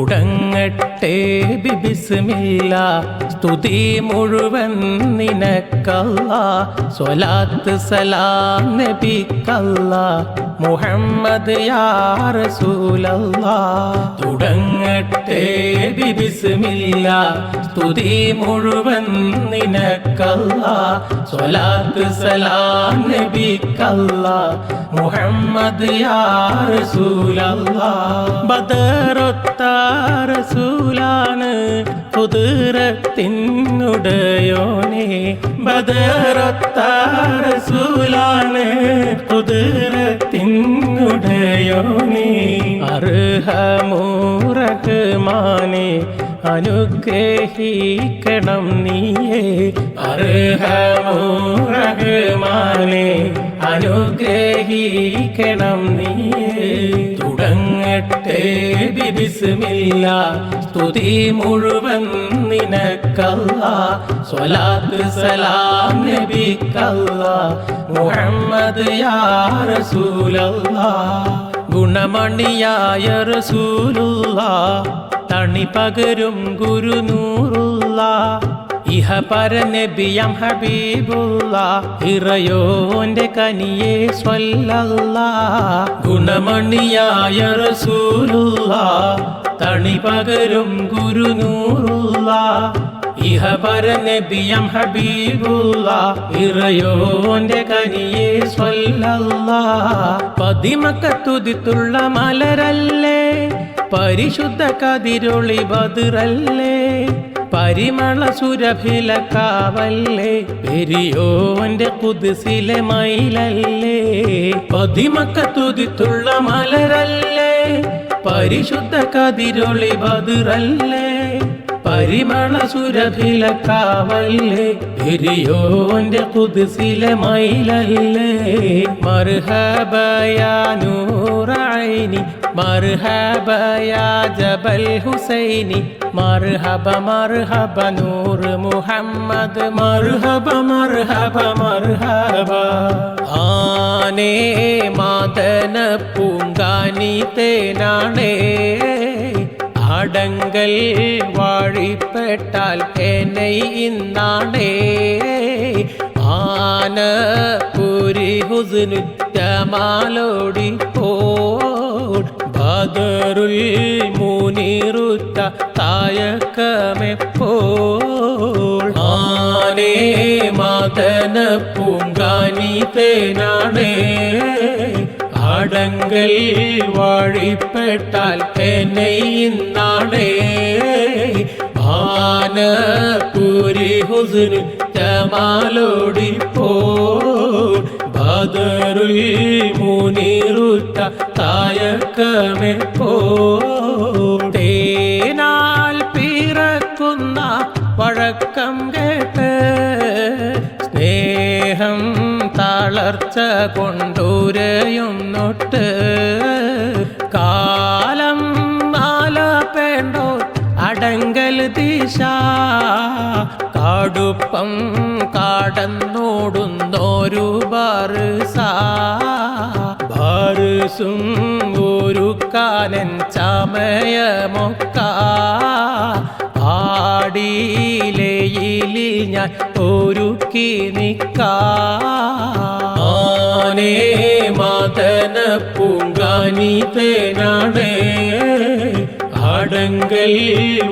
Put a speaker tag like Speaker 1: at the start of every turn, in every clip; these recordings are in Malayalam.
Speaker 1: തുടങ്ങട്ടെ ബിബിസ്മില്ല. സ്തുതി മുഴുവൻ നിനക്കല്ല. സ്വലാത്ത് സലാം നബിക്കല്ല. മുഹമ്മദ് യാ റസൂലല്ല. തുടങ്ങട്ടെ ബിബിസ്മില്ല. സ്തുതി മുഴുവൻ നിനക്കല്ല. സ്വലാത്ത് സലാം നബിക്കല്ല. മുഹമ്മദ് യാ റസൂലല്ല. ബദറൊത്ത റസൂലാണ് കുതിരത്തിനുടയോനെ ബദറത്താറസൂലാണ് കുതിരത്തിനുടയോനെ അർഹമൂറഹ്മാനെ അനുഗ്രഹിക്കണം നീയേ. അർഹമൂറഹ്മാനെ അനുഗ്രഹിക്കണം നീയേ. തുടങ്ങട്ടെ ബിബിസ്മില്ല സ്തുതി മുഴുവൻ നിനക്കല്ല. സ്വലാത്ത് സലാം നബിക്കല്ല. മുഹമ്മദ് യാ റസൂലല്ല. ഗുണമണിയായ റസൂലുള്ള. തണി പകരും ഗുരുനൂറുള്ള. ഇഹ പരനബിയം ഹബീബുള്ള ഇറയോന്റെ കനിയെ സ്വല്ലല്ല. ഗുണമണിയായ റസൂലുള്ള തണി പകരും ഗുരുനൂറുള്ള ഇഹ പരനബിയം ഹബീബുള്ള ഇറയോന്റെ കനിയെ സ്വല്ലല്ല. പതിമക്കത്തുതിത്തുള്ള മലരല്ലേ പരിശുദ്ധ കതിരൊളി ബദിറല്ലേ. പരിമള സുരഭില കാവല്ലേ? പെരിയോന്റെ കുതിസിലെ മയിലല്ലേ? പതിമക്കത്തുതിത്തുള്ള മലരല്ലേ? പരിശുദ്ധ കതിരൊളി ബദിറല്ലേ പരിമള സുരഭില കാവല്ലേ പെരിയോന്റെ കുതിസിലെ മയിലല്ലേ മർഹബയാനൂറൈനി മർഹബയാ ജബൽ ഹുസൈനി. മർഹബ മർഹബ നൂർ മുഹമ്മദ്. മർഹബ മർഹബ മർഹബ. ആനേ മാതന പൂങ്കാനി തേനാണേ. അടങ്കൽ വാഴിപ്പെട്ടാൽ എന്നെ ഇന്നാണേ. ആന പുരി ഹുസുനുറ്റമാലോടി പോൾ ബദറുൽ തായക്കമെപ്പോൾ ആനേ മദന പൂങ്കാനി തേനാണേ. അടങ്കൽ വാഴിപ്പെട്ടാൽ എന്നെ ഇന്നാണേ ആന പുരി ഹുസ്നു ജമാലോടി പോ ബദറുൽ മുനീറുറ്റ തായക്കമെ പോ തേനാൽ പിറക്കുന്ന വഴക്കം കേട്ട് സ്നേഹം തളർച്ച കൊണ്ടുരയുന്നൊട്ട് കാലം നാലപ്പേണ്ടോ? അടങ്കൽ ദിശ കാടുപ്പം കാടന്നോടുന്നോരു ബാറുസ ബാറുസും ഒരു കാലൻ ചമയമൊക്ക. പാടിയിലയിൽ ഞാൻ ഒരുക്കി നിക്കാനേ മദന പൂങ്കാനി തേനാണേ അടങ്കൽ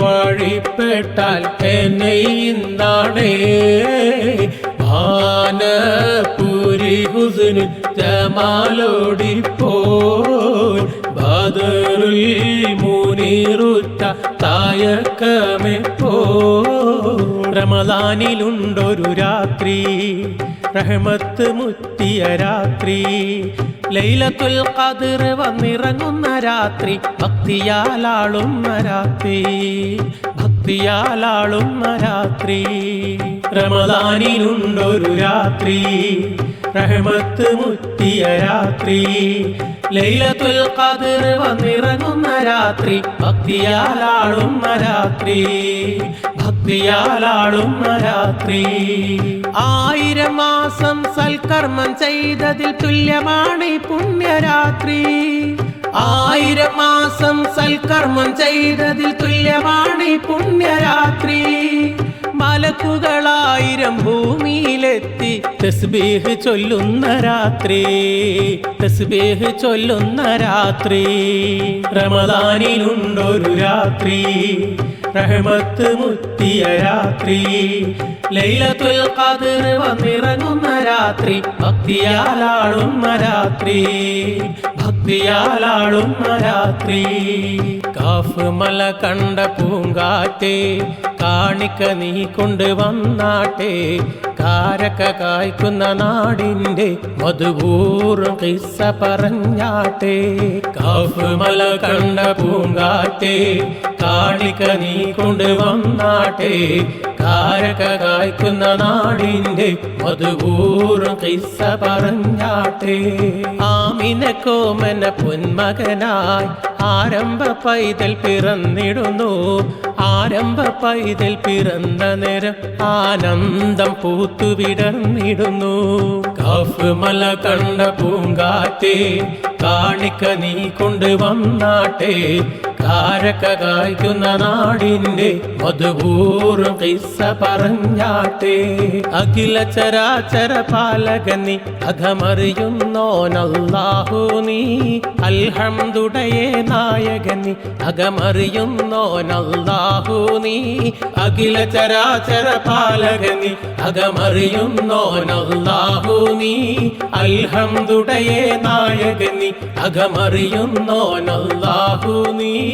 Speaker 1: വാഴിപ്പെട്ടാൽ എന്നെ ഇന്നാണേ. ഭാനപുരി ഹുസ്നു ജമാലോടി പോൽ ബദറുൽ മുനീറുറ്റ തായക്കമെ പോ റമദാനിലുണ്ടൊരു രാത്രി റഹ്മത്ത് മുത്തിയ രാത്രി. ലൈലത്തുൽ കതിർ വന്നിറങ്ങുന്ന രാത്രി ഭക്തിയാലാളുന്ന രാത്രി ഭക്തിയാലാളുന്ന രാത്രി. റമദാനിലുണ്ടൊരു രാത്രി റഹ്മത്ത് മുത്തിയ രാത്രി ലൈലത്തുൽ ഖദ്ർ വന്നിറങ്ങുന്ന രാത്രി ഭക്തിയാലാളുന്ന രാത്രി ഭക്തിയാലാളുന്ന രാത്രി. ആയിരം മാസം സൽക്കർമ്മം ചെയ്തതിൽ തുല്യമാണ് പുണ്യരാത്രി. മാസം സൽക്കർമ്മം ചെയ്തതിൽ തുല്യമാണ് പുണ്യരാത്രി. മലക്കുകളായിരം ഭൂമിയിലെത്തി തസ്ബീഹ് ചൊല്ലുന്ന രാത്രി. തസ്ബീഹ് ചൊല്ലുന്ന രാത്രി. റമദാനിലുണ്ടൊരു രാത്രി. റഹ്മത്ത് മുത്തിയ രാത്രി. ലൈലത്തുൽ ഖദർ വന്നിറങ്ങുന്ന രാത്രി. ഭക്തിയാലാളുന്ന രാത്രി. ഭക്തിയാലാളുന്ന രാത്രി. കാഫ് മല കണ്ട പൂങ്കാറ്റേ കാണിക്ക നീ കൊണ്ടുവന്നാട്ടെ കാരക്ക കായ്ക്കുന്ന നാടിന്റെ മധുപൂർവം കിസ്സ പറഞ്ഞാട്ടെ. കാഫ് മല കണ്ട പൂങ്കാറ്റേ കാണിക്ക നീ കൊണ്ടുവന്നാട്ടേ കാരക്ക കായ്ക്കുന്ന നാടിന്റെ മധുപൂർവം കിസ്സ പറഞ്ഞാട്ടെ. ആമിനക്കോമന പൊന്മകനായി ആരംഭ പൈതൽ പിറന്നിടുന്നു. ആരംഭ പൈതൽ പിറന്ന നേരം ആനന്ദം പൂത്തുവിടർന്നിടുന്നു കഫ് മല കണ്ട പൂങ്കാറ്റേ കാണിക്ക നീ കൊണ്ടുവന്നാട്ടെ കാരക്ക കായ്ക്കുന്ന നാടിന്റെ മധുപൂർവം കിസ്സ പറഞ്ഞാട്ടെ. അഖില ചരാചര പാലകനി അകമറിയുന്നോനല്ലാഹു നീ. അൽഹംദുടയേ നായകനി അകമറിയുന്നോനല്ലാഹു നീ. അഖില ചരാചര പാലകനി അകമറിയുന്നോനല്ലാഹു നീ. അൽഹംദുടയേ നായകനി അകമറിയുന്നോനല്ലാഹു നീ.